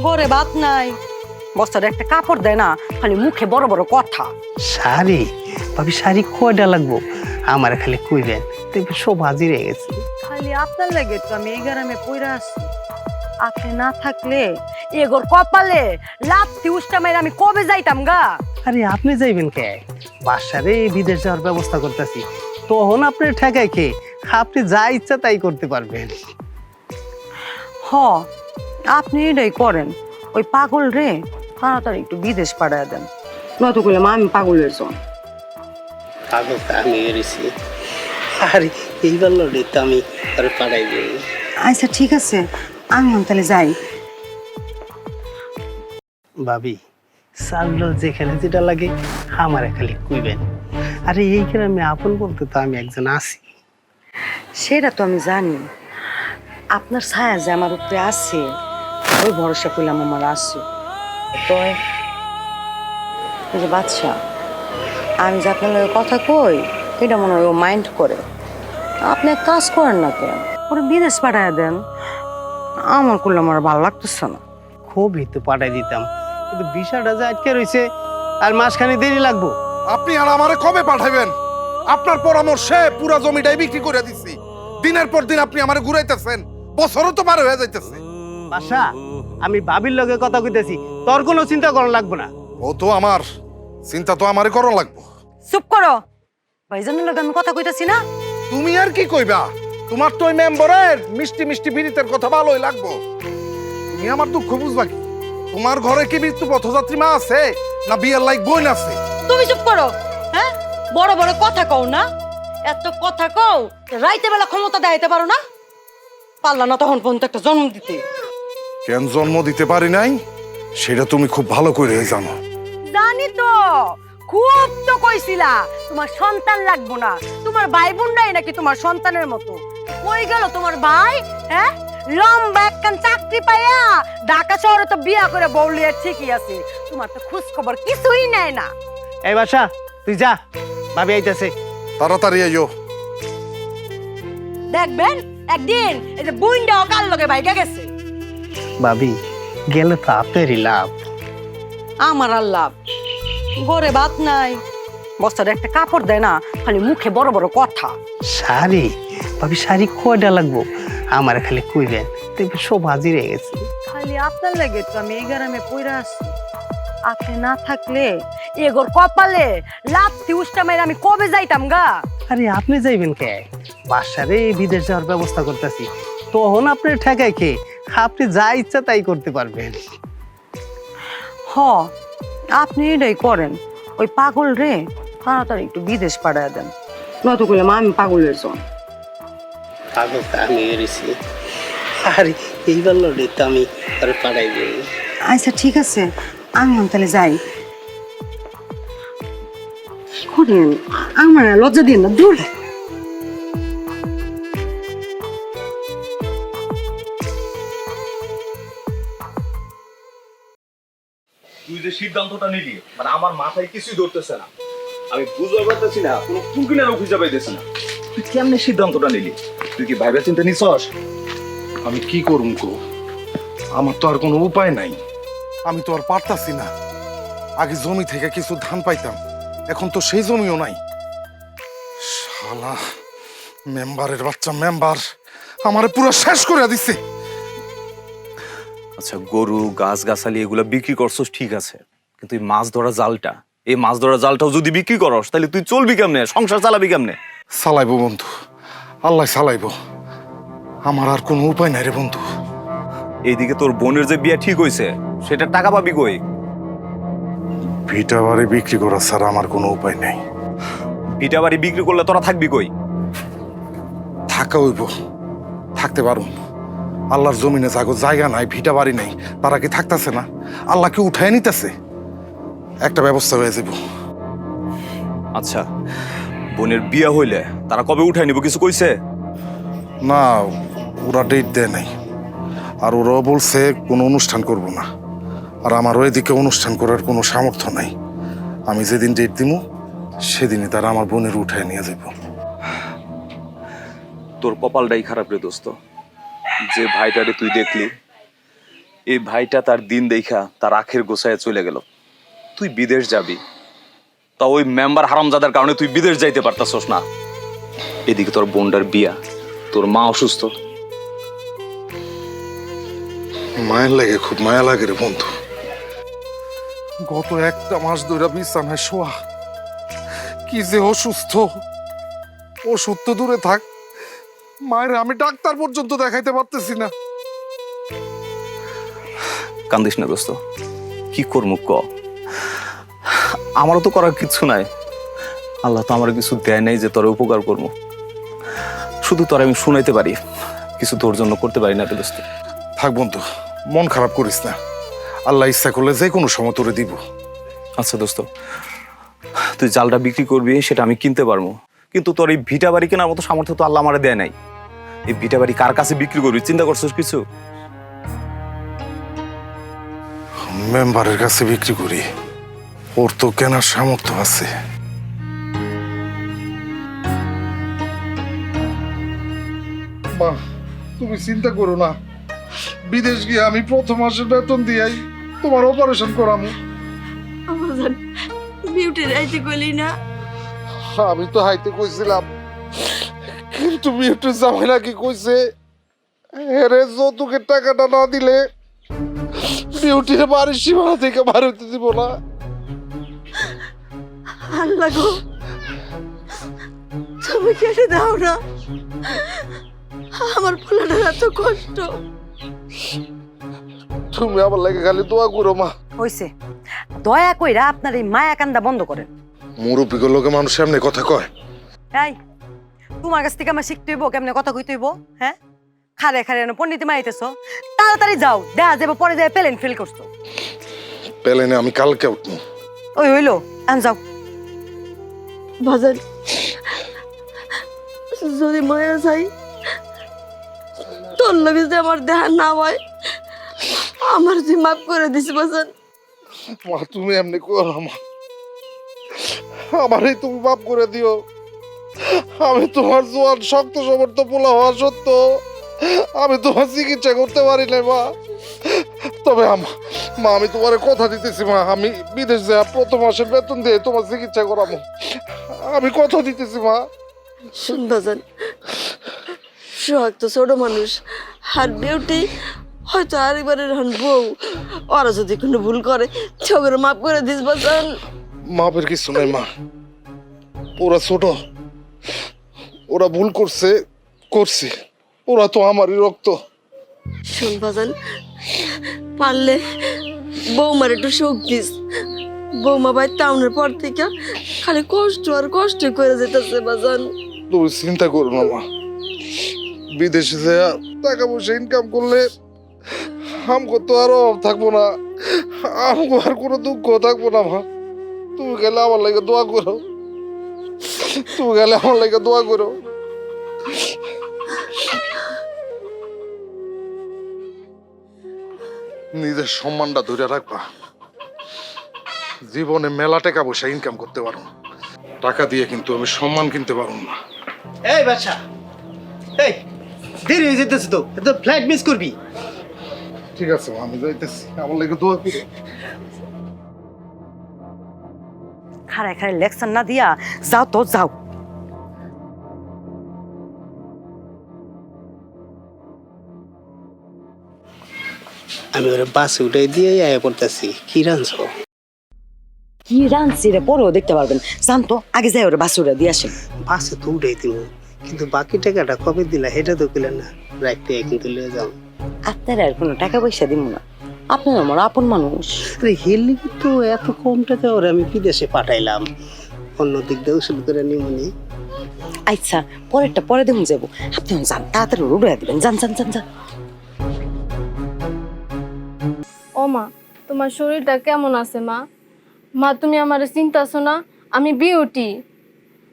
ঘরে ভাত নাই। বস্তার একটা কাপড় দেয় না খালি মুখে বড় বড় কথা। শাড়ি? ভাবি শাড়ি কয়টা লাগবো? আমার খালি কইবেন দেখবি সব হাজির হয়ে গেছে। খালি আপনার লাগে তো আমি এই গ্রামে পইরা আছি। আপনি না থাকলে এগোর কপালে লাথি উষ্টা মেরে আমি কবে যাইতাম গা? আরে আপনি যাইবেন কে? বাসারে বিদেশ যাওয়ার ব্যবস্থা করতেছি। তখন আপনি ঠেকায় কে? আপনি যা ইচ্ছা তাই করতে পারবেন। হ আপনি এটাই করেন। ওই পাগল রে তাড়াতাড়ি একটু বিদেশ পাঠায় দেন। নয়তো করলাম আমি পাগলের জন পাগল তো আমি এসেছি আরে এইবার লড়ে তো আমি আরে পাঠাই দিই আচ্ছা ঠিক আছে। আমি তাহলে যাই। ভাবি চাল যেখানে যেটা লাগে আমারে খালি কইবেন। আরে এই গ্রামে আপন বলতে তো আমি একজন আছি। সেটা তো আমি জানি। আপনার ছায়া যে আমার উপরে আছে ওই ভরসা করলাম আমার আছে তো যে বাচ্চা আমি যে আপনার কথা কই এটা মনে হয় ও মাইন্ড করে। আপনি এক কাজ করেন না কেন? ওরা বিদেশ পাঠায় দেন। আমার করলে আমার ভালো লাগতেছে না। খুবই তো পাঠাই দিতাম কিন্তু বিষয়টা যে আটকে রয়েছে আর মাসখানে দেরি লাগবো। আপনি আর আমারে কবে পাঠাবেন আপনার পরামর্শে পুরা জমিটাই বিক্রি করে দিছি। দিনের পর দিন আপনি আমারে ঘুরাইতেছেন বছরও তো পার হয়ে যাইতেছে। বাসা আমি ভাবির লগে কথা কইতেছি। তোর কোনো চিন্তা করা লাগবে না। ও তো আমার। চিন্তা তো আমারে করো লাগবো। চুপ করো। ভাইজানের লগে আমি কথা কইতাছি না। তুমি আর কি কইবা? তোমার তো ওই মেম্বারের মিষ্টি মিষ্টি বিড়িতের কথা ভালোই লাগবো। তুমি আমার দুঃখ বুঝবা কি? তোমার ঘরে কি মৃত্যু পথযাত্রী মা আছে? না বিয়ের লাইক বোন আছে? তুমি চুপ করো। হ্যাঁ? বড় বড় কথা কও না। এত কথা কও রাইতে বেলা ক্ষমতা দেখাইতে পারো না। পারলা না তখন পর্যন্ত একটা জন্ম দিতে। কেন জন্ম দিতে পারি নাই? সেটা তুমি খুব ভালো করে জানো। জানি তো। খুব তো কইছিলা তোমার সন্তান লাগবো না। তোমার ভাই বোনরাই নাকি তোমার সন্তানের মতো। কই গেল তোমার ভাই হ্যাঁ? লম্বা একখান চাকরি পাইয়া ঢাকা শহরে তো বিয়া করে বউলিয়া ঠিকই আছে। তোমার তো খোঁজ খবর কিছুই নেয় না। এই বাসা তুই যা ভাবি আইতাছে। তাড়াতাড়ি আইও। দেখবেন একদিন এই যে বুইন্ডা অকাল লগে ভাইগা গেছে? ভাবি গেলে তো আপনারই লাভ। আমার আল্লাহ ঘরে ভাত নাই বস্তার একটা কাপড় দেয় না খালি মুখে বড় বড় কথা। শাড়ি? ভাবি শাড়ি কয়টা লাগবো? আমার খালি কইবেন দেখবি সব হাজির হয়ে গেছে। খালি আপনার লাগে তো আমি এই গ্রামে পইরা আছি আপনি না থাকলে এগোর কপালে লাথি উষ্টা মেরে আমি কবে যাইতাম গা? আরে আপনি যাইবেন কে? বাসারে বিদেশ যাওয়ার ব্যবস্থা করতেছি। তখন আপনি ঠেকায় কে? আপনি যা ইচ্ছা তাই করতে পারবেন। হ আপনি এটাই করেন। ওই পাগল রে তাড়াতাড়ি একটু বিদেশ পাঠায় দেন। নয়তো করলাম আমি পাগলের জন। পাগল তো আমি এসেছি আরে এইবার লড়ে তো আমি আরে পাঠাই দিই। আচ্ছা ঠিক আছে। আমি তাহলে যাই। কি করেন আমার লজ্জা দিন না দূর। সিদ্ধান্তটা নিলি মানে আমার মাথায় কিছুই ধরতেছে না। আমি বুঝতে পারতেছি না কোনো কুকিনারও খুঁজে পাইতেছি না। তুই কেমনে সিদ্ধান্তটা নিলি? তুই কি ভাইবা চিন্তা নিছস? আমি কি করুম গো আমার তো আর কোনো উপায় নাই। আমি তো আর পারতাছি না। আগে জমি থেকে কিছু ধান পাইতাম এখন তো সেই জমিও নাই। শালা মেম্বারের বাচ্চা মেম্বার আমারে পুরো শেষ করে দিছে। আচ্ছা গরু গাছ গাছালি এগুলো বিক্রি করছস ঠিক আছে। কিন্তু এই মাছ ধরা জালটা এই মাছ ধরা জালটাও যদি বিক্রি করস তাহলে তুই চলবি কেমনে? সংসার চালাবি কেমনে? চালাইবো বন্ধু আল্লাহ চালাইবো। আমার আর কোনো উপায় নাই রে বন্ধু। এইদিকে তোর বোনের যে বিয়ে ঠিক হয়েছে সেটা টাকা পাবি কই? ভিটা বাড়ি বিক্রি করা ছাড়া আমার কোনো উপায় নাই। ভিটা বাড়ি বিক্রি করলে তোরা থাকবি কই? থাকা হইব। থাকতে পারুম। আল্লাহর জমিনে যাগো জায়গা নাই ভিটা বাড়ি নাই তারা কি থাকতেছে না? আল্লাহকে উঠায় নিতেছে? একটা ব্যবস্থা হয়ে যাব আচ্ছা বোনের বিয়ে হইলে তারা কবে উঠাই নিব কিছু কইছে? না ওরা ডেট দেয় নাই। আর ওরাও বলছে কোনো অনুষ্ঠান করব না। আর আমার ওইদিকে অনুষ্ঠান করার কোনো সামর্থ্য নাই। আমি যেদিন ডেট দিব সেদিনই তারা আমার বোনের উঠায় নিয়ে যাব তোর কপালটাই খারাপ রে দোস্ত। যে ভাইটারে তুই দেখলি এই ভাইটা তার দিন দেখা তার আখের গোছায় চলে গেল। তুই বিদেশ যাবি? তা ওই মেম্বার হারামজাদার কারণে তুই বিদেশ যাইতে পারতাছস না। এদিকে তোর বোনটার বিয়া তোর মা অসুস্থ। মায়ের লাগে খুব মায়া লাগে রে বন্ধু। গত একটা মাস ধরে বিছানায় শোয়া। কি যে অসুস্থ। ওষুধ তো দূরে থাক। মায়ের আমি ডাক্তার পর্যন্ত দেখাইতে পারতেছি না। কান্দিস না দোস্ত। কি করব ক? আমারও তো করার কিছু নাই। আল্লাহ তো আমার কিছু দেয় নাই যে তোর উপকার করব। শুধু তোর আমি শুনাইতে পারি কিছু তোর জন্য করতে পারি না দোস্ত। থাক বন্ধু মন খারাপ করিস না। আল্লাহ ইচ্ছা করলে যে কোনো সময় তোরে দিব। আচ্ছা দোস্ত তুই জালটা বিক্রি করবি সেটা আমি কিনতে পারব। কিন্তু তোর এই ভিটা বাড়ি কেনার মতো সামর্থ্য তো আল্লাহ আমার দেয় নাই। এই ভিটা বাড়ি কার কাছে বিক্রি করবি চিন্তা করছিস কিছু? মেম্বারের কাছে বিক্রি করি। ওর তো কেনার সামর্থ্য আছে। মা তুমি চিন্তা করো না। বিদেশ গিয়ে আমি প্রথম মাসের বেতন দিয়াই তোমার অপারেশন করামু। আমাদের বিউটি রাইতে গলি না? আমি তো হাইতে কইছিলাম কিন্তু বিউটি জামাই নাকি কইছে? হেরে যৌতুকের টাকাটা না দিলে বিউটির বাড়ির সীমানা থেকে বাড়িতে দিব না। আল্লাহ গো। তুমি কেটে দাও না। আমার পোলাটার এত কষ্ট। তুমি আমার লাগে খালি দোয়া করো মা। হইছে। দয়া কইরা আপনার এই মায়া কান্দা বন্ধ করেন। মুরব্বীগুলো লোকে মানুষ এমনি কথা কয়। এই তোমার কাছ থেকে আমার শিখতে হইব কেমনে কথা কইতে হইব হ্যাঁ? খারে খারে এনে পণ্ডিতি মারিতেছো। তাড়াতাড়ি যাও দেখা যাবে পরে যায় পেলেন ফিল করছ। পেলেনে আমি কালকে উঠবো। ওই হইল এখন যাও। বাজার। যদি মায়েরা যাই তোর লগে যদি আমার দেহা না হয়, আমার যে মাফ করে দিস বাজান মা, তুমি এমনি করো মা। আমারই তুমি মাফ করে দিও। আমি তোমার জোয়ান, শক্ত, সমর্থ, পোলা হওয়া সত্য আমি তোমার চিকিৎসা করতে পারি না মা। তবে মা আমি তোমার কথা দিতেছি মা। আমি বিদেশ যাই প্রথম মাসের বেতন দিয়ে তোমার চিকিৎসা করাবো। আমি কথা দিতেছি মা। শুন বাজান সোহাগ তো ছোট মানুষ। আর বিউটি হয়তো আরেকবারের হন বউ। ওরা যদি কোনো ভুল করে ছবির মাফ করে দিস বাজান। মাপের কিছু নাই মা। ওরা ছোট। ওরা ভুল করছে করছে। ওরা তো আমারই রক্ত। শোন বাজান পারলে বৌমার একটু সুখ দিস। বৌমা ভাই টাউনের পর থেকে খালি কষ্ট আর কষ্ট করে যেতেছে বাজান। তুমি চিন্তা করো না, মা। বিদেশে টাকা পয়সা ইনকাম করলে আমগো তো আর থাকব না। আমগো আর কোনো দুঃখ থাকব না, মা। তুমি গেলে আমার লাগে দোয়া করো। তুমি গেলে আমার লাগে দোয়া করো। নিজের সম্মানটা ধরে রাখবা। জীবনে মেলা টাকা পয়সা ইনকাম করতে পারো না। টাকা দিয়ে কিন্তু আমি সম্মান কিনতে পারব না। এই বাচ্চা এই দেরি হয়ে যেতেছে তো তো ফ্লাইট মিস করবি? ঠিক আছে আমি যাইতেছি। আমার লাগে দোয়া করো। খারায় খারায় লেকচার না দিয়া যাও তো যাও। আমি ওরা বাসে উঠে দিয়ে আয়া পড়তেছি। কি রাঁধছো? কি রাঁধছি রে পরেও দেখতে পারবেন। জানতো আগে যাই ওরা বাসুরা দিয়ে আসেন বাসে তো উঠেই দিব কিন্তু বাকি টাকাটা কবে দিলা সেটা তো পেলে না। রাখতে কিন্তু লিয়ে যাও। আপনার আর কোনো টাকা পয়সা দিব না। আপনার আমার আপন মানুষ। আরে হেললি তো এত কম টাকা ওরা আমি বিদেশে পাঠাইলাম। অন্য দিক দিয়ে ওষুধ করে নিমনি আচ্ছা পরেরটা পরে দেখুন যাব। আপনি যান তাড়াতাড়ি উড়ে দিবেন। যান যান যান যান। মা তোমার শরীরটা কেমন আছে মা? মা তুমি আমার চিন্তাছো না আমি বিউটি।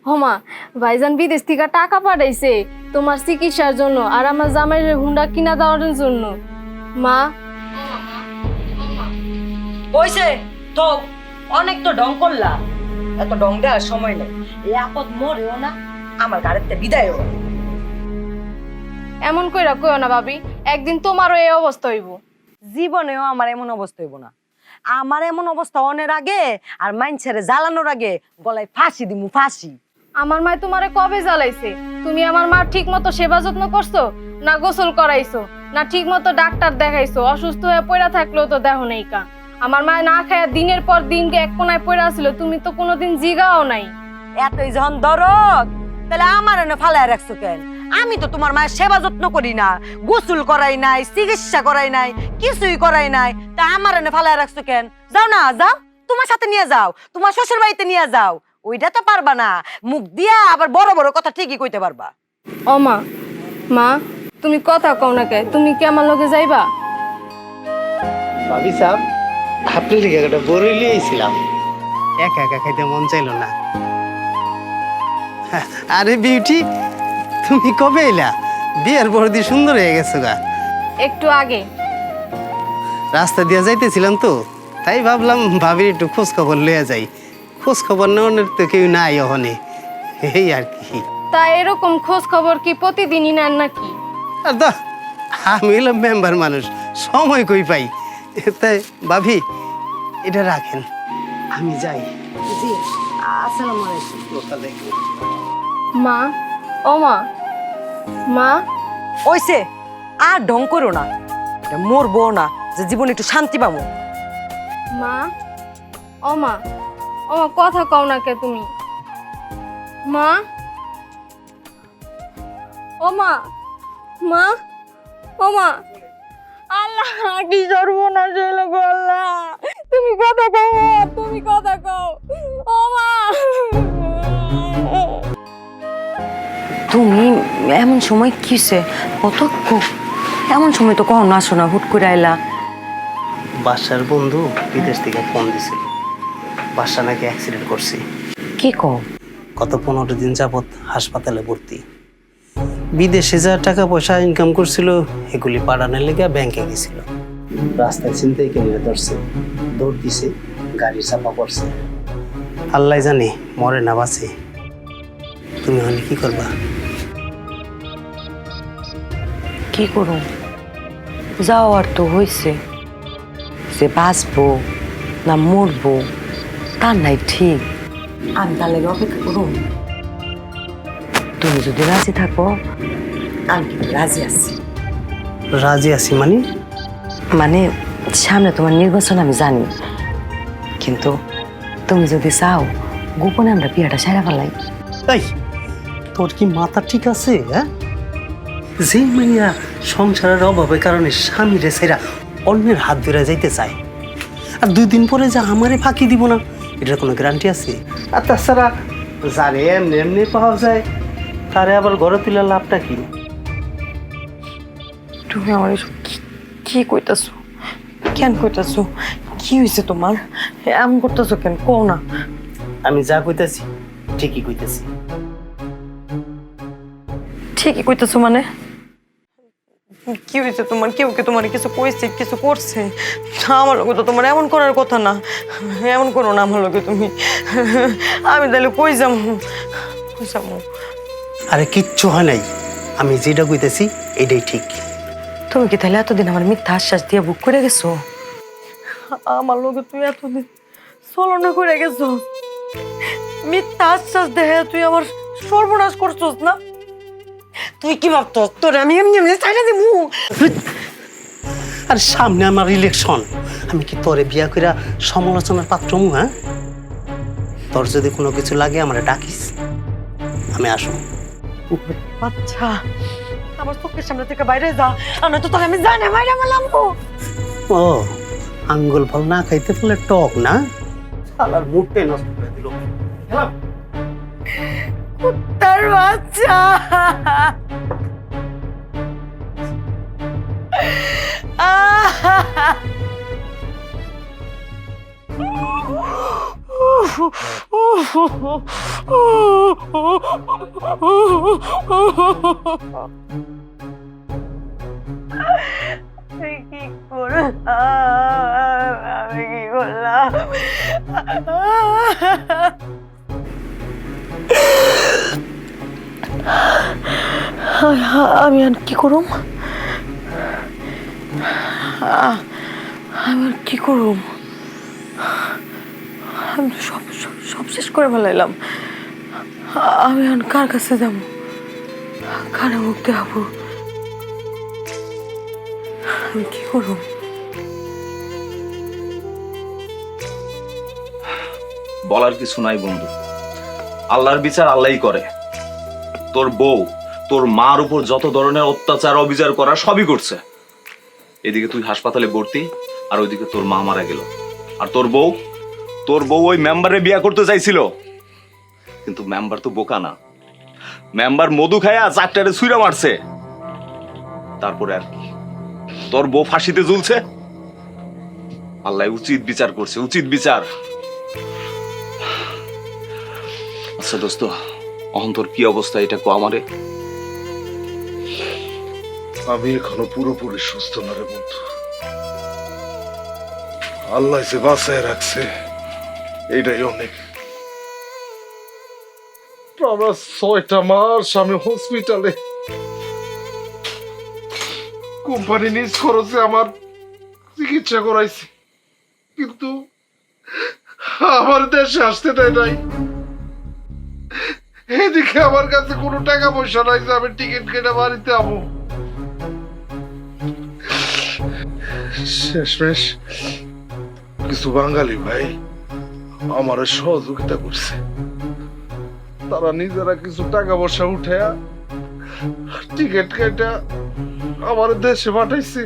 ও মা ভাইজান বিদেশ থেকে টাকা পাঠাইছে তোমার চিকিৎসার জন্য আর আমার জামাইয়ের হুন্ডা কিনা দেওয়ার জন্য। মা। হইছে তো অনেক তো ডং করলা। এত ডং দেওয়ার সময় নেই। এই আপদ মরেও না আমার গাড়িতে বিদায়ও। এমন কইরা কইও না ভাবি একদিন তোমারও এই অবস্থা হইব। জীবনেও আমার এমন অবস্থা হইব না। আমার এমন অবস্থা অনের আগে আর মাইনছেরে জ্বালানোর আগে গলায় ফাঁসি দিমু ফাঁসি। আমার মায় তোমারে কবে জ্বালাইছে? তুমি আমার মা ঠিক মতো সেবা যত্ন করছ না গোসল করাইছো? না ঠিক মতো ডাক্তার দেখাইছো? অসুস্থ হয়ে পড়া থাকলেও তো দেখো নেই কা। আমার মায় না খায়া দিনের পর দিনকে এক কোনায় পড়া ছিল তুমি তো কোনোদিন জিগাও নাই। এতই যখন দরদ তাহলে আমার এনে ফালায় রাখছো কেন? আমি তো তোমার মায়ের সেবা যত্ন করি না গোসল করাই নাই চিকিৎসা করাই নাই কিছুই করাই নাই। তা আমার এনে ফালায় রাখছো কেন? যাও না যাও তোমার সাথে নিয়ে যাও তোমার শ্বশুর বাড়িতে নিয়ে যাও। ওইটা তো পারবা না মুখ দিয়া আবার বড় বড় কথা ঠিকই কইতে পারবা। ও মা মা তুমি কথা কও না কে? তুমি কি আমার লগে যাইবা? ভাবি সাহেব আপনি লিখে একটা বড়ই লিয়েছিলাম একা একা খাইতে মন চাইলো না। আরে বিউটি তুমি কবে এলা? বিয়ের বড়দি সুন্দর হয়ে গেছো গা। একটু আগে। রাস্তা দিয়ে যাইতেছিলাম তো তাই ভাবলাম ভাবির একটু খোঁজ খবর লইয়া যাই। খোঁজ খবর নেওয়ার তো কেউ নাই ওখানে এই আর কি। তা এরকম খোঁজ খবর কি প্রতিদিনই নেন নাকি? আর দা আমি হলাম মেম্বার মানুষ সময় কই পাই? তাই ভাবি এটা রাখেন আমি যাই। জি আসসালামু আলাইকুম। মা ও মা মা? ওইছে আর ঢং করো না। এটা মরবো না যে জীবনে একটু শান্তি পাবো। মা? ও মা ও মা কথা কও না কে তুমি? মা? ও মা মা? ও মা আল্লাহ কি সর্বনাশ হইল গো আল্লাহ। তুমি কথা কও তুমি কথা কও। ও মা। তুমি এমন সময় কিসে কত এমন সময় তো কখনো আসো না হুট করে আইলা। বাসার বন্ধু বিদেশ থেকে ফোন দিছিল বাসা নাকি অ্যাক্সিডেন্ট করছে। কি কও? গত পনেরো দিন যাবৎ হাসপাতালে ভর্তি। বিদেশে যা টাকা পয়সা ইনকাম করছিল এগুলি পাঠানোর লেগে ব্যাংকে গেছিল। রাস্তায় চিন্তাই কেন ধরছে দৌড় দিছে গাড়ি চাপা পড়ছে। আল্লাহ জানে মরে না বাঁচে। তুমি হলে কি করবা? কি করো যাওয়ার তো হয়েছে যে বাঁচবো না মরবো তার নাই ঠিক। আমি তার লাগে অপেক্ষা করো তুমি যদি রাজি থাকো আমি কিন্তু রাজি আছি। রাজি আছি মানে? মানে সামনে তোমার নির্বাচন আমি জানি। কিন্তু তুমি যদি চাও গোপনে আমরা বিয়েটা সেরা ফেলাই। এই তোর কি মাথা ঠিক আছে হ্যাঁ? যে মাইয়া সংসারের অভাবের কারণে স্বামী রে সেরা অন্যের হাত ধরে যাইতে চায়। আর দুই দিন পরে যে আমারে ফাঁকি দিব না এটার কোনো গ্যারান্টি আছে? আর তাছাড়া যারে এমনি এমনি পাওয়া যায় তারে আবার ঘরে তোলার লাভটা কি? তুমি আমার এসব কি- কি কইতাছো? কেন কইতাছো? কি হয়েছে তোমার? এমন করতেছো কেন? কও না। আমি যা কইতাছি ঠিকই কইতাছি। ঠিকই কইতেছো মানে? কি হয়েছে তোমার? কেউ কি তোমার কিছু কইছে কিছু করছে? আমার লোকে তো তোমার এমন করার কথা না। এমন করো না আমার লোকে তুমি। আমি তাহলে কই যাম কই যাব? আরে কিচ্ছু হয় নাই। আমি যেটা কইতেছি এটাই ঠিক। তুমি কি তাহলে এতদিন আমার মিথ্যা আশ্বাস দিয়ে বুক করে গেছো? আমার লোকে তুই এতদিন ছলনা করে গেছো। মিথ্যা আশ্বাস দেহে তুই আমার সর্বনাশ করছস না? তুই কি ভাবছস তোর আমি এমনি এমনি ছাইড়া দিমু। আর সামনে আমার ইলেকশন আমি কি তোরে বিয়া কইরা সমালোচনার পাত্র মু হ্যাঁ? তোর যদি কোনো কিছু লাগে আমার ডাকিস। আমি আসুন। আচ্ছা আমার চোখের সামনে থেকে বাইরে যা। আমি তো তোকে আমি জানি বাইরে মারলাম গো। ও আঙ্গুল ফল না খাইতে পারলে টক না? শালার মুখটাই নষ্ট করে দিল। তার বাচ্চা কি করলাম আমি কি করলাম আমি আর কি করুম? আমি আর কি করুম? আমি তো সব সব শেষ করে ফেলাইলাম। আমি আর কার কাছে যাব? কারে মুখ দেখাবো আমি কি করুম? বলার কিছু নাই বন্ধু। আল্লাহর বিচার আল্লাহই করে। তোর বউ, তোর মার উপর যত ধরনের অত্যাচার, অবিচার করা সবই করছে এদিকে তুই হাসপাতালে ভর্তি, আর ওইদিকে তোর মা মারা গেল। আর তোর বউ তোর বউ ওই মেম্বারে বিয়া করতে চাইছিল। কিন্তু মেম্বার তো বোকা না। মেম্বার মধু খায়া চারটারে ছুঁড়া মারছে। তারপরে আর কি। তোর বউ ফাঁসিতে ঝুলছে। আল্লাহ, উচিত বিচার করছে, উচিত বিচার। আচ্ছা দোস্ত অহন্তর কি অবস্থা এটা কো আমারে? আমি এখনও পুরোপুরি সুস্থ না রে বন্ধু। আল্লাহ যে বাঁচায় রাখছে, এইটাই অনেক। টানা ছয়টা মাস আমি হসপিটালে কোম্পানি নিজ খরচে আমার চিকিৎসা করাইছি। কিন্তু আমার দেশে আসতে দেয় নাই। এদিকে আমার কাছে কোনো টাকা পয়সা নাই যে আমি টিকিট কেটে বাড়িতে যাব শেষমেশ, কিছু বাঙালি ভাই আমার সহযোগিতা করছে। তারা নিজেরা কিছু টাকা পয়সা উঠে টিকিট কেটে আমার দেশে পাঠাইছে।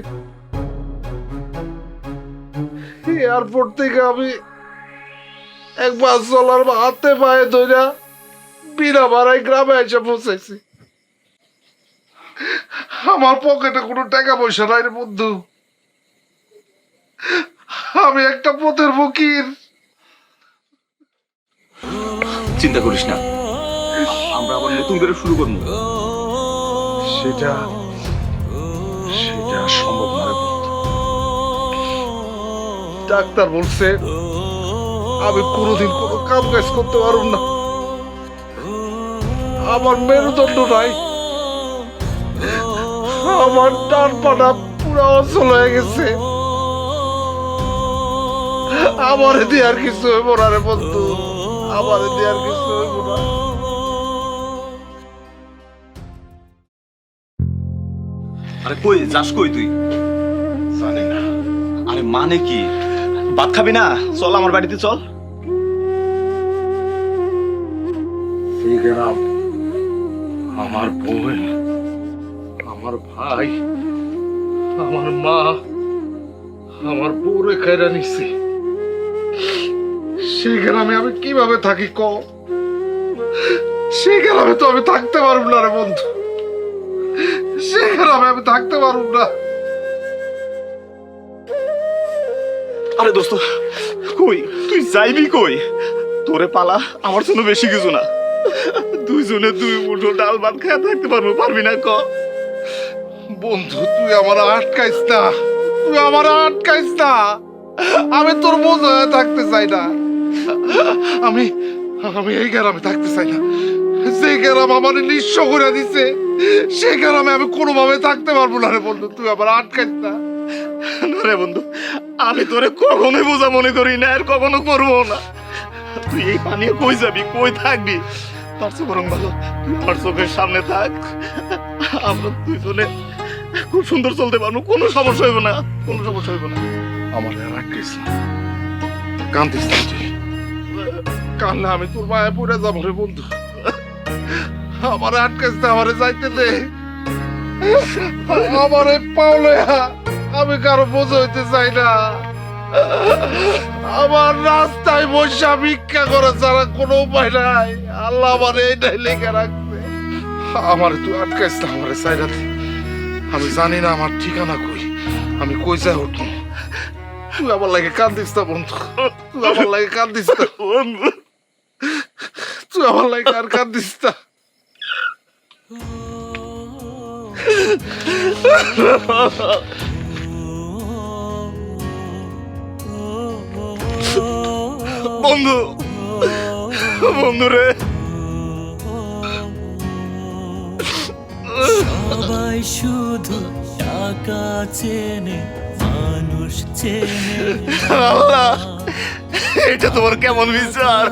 এয়ারপোর্ট থেকে আমি এক মাস চলার হাতে পায়ে ধইরা বিনা ভাড়ায় গ্রামে এসে পৌঁছাইছি আমার পকেটে কোনো টাকা পয়সা নাই রে বন্ধু। আমি একটা পথের ফকির। চিন্তা করিস না। আমরা আবার নতুন করে শুরু করব। সেটা সেটা সম্ভব নয় ডাক্তার বলছে আমি কোনোদিন কোনো কাম কাজ করতে পারব না। আমার মেরুদণ্ড নাই। আমার ডান পাটা পুরো অচল হয়ে গেছে। আমার দিয়ে আর কিছু হইব না রে বন্ধু। আমার দিয়ে আর কিছু হইব না। আরে কই যাস কই তুই? জানি না। আরে মানে কি? ভাত খাবি না? চল আমার বাড়িতে চল। এই গ্রাম আমার বোন, আমার ভাই, আমার মা, আমার বউরে খাইরা নিছে। সেই গ্রামে আমি কীভাবে থাকি ক সেই গ্রামে তো আমি থাকতে পারব না রে বন্ধু। সেই গ্রামে আমি থাকতে পারব না। আরে দোস্ত, কই? তুই যাইবি কই? তোরে পালা, আমার জন্য বেশি কিছু না। দুইজনে দুই মুঠো ডাল ভাত খেয়ে থাকতে পারব, পারবি না ক? বন্ধু, তুই আমার আটকাইস না। তুই আমার আটকাইস না। আমি তোর বোঝা থাকতে চাই না। আমি আমি এই গ্রামে থাকতে চাই না। যে গ্রাম আমার নিঃস্ব করে দিছে সেই গ্রামে আমি কোনোভাবে থাকতে পারব না রে বন্ধু। তুই আমার আটকাইস না। না রে বন্ধু, আমি তোরে কখনোই বোঝা মনে করি না, আর কখনো করব না। তুই এই পানিয়ে কই যাবি? কই থাকবি? তার চেয়ে বরং ভালো। তুই চোখের সামনে থাক। আমরা দুইজনে খুব সুন্দর চলতে পারব। কোনো সমস্যা হইব না। কোনো সমস্যা হইব না। আমার আর আটকাইস না কান্না আমি তোর মায়ে পড়ে যাব রে বন্ধু। আমার আটকাইস আমারে যাইতে দে। আমারে পাওলে আমি কারও বোঝা হইতে চাই না। আমার রাস্তায় বসে ভিক্ষা করে ছাড়া কোনো উপায় নাই। আল্লাহ আমার এইটাই লেখা রাখছে আমার তুই আটকাইস না আমারে সাইডাতে আমি জানি না আমার ঠিকানা কই। আমি কই যাই উঠবো তুই আমার লাগে কান্দিস না বন্ধু। তুই আমার লাগে কান্দিস না। বন্ধু। তুই আমার লাগে আর কান্দিস না। বন্ধু। বন্ধু রে। সবাই শুধু টাকা চেনে মানুষ চেনে। আল্লাহ এটা তোমার কেমন বিচার?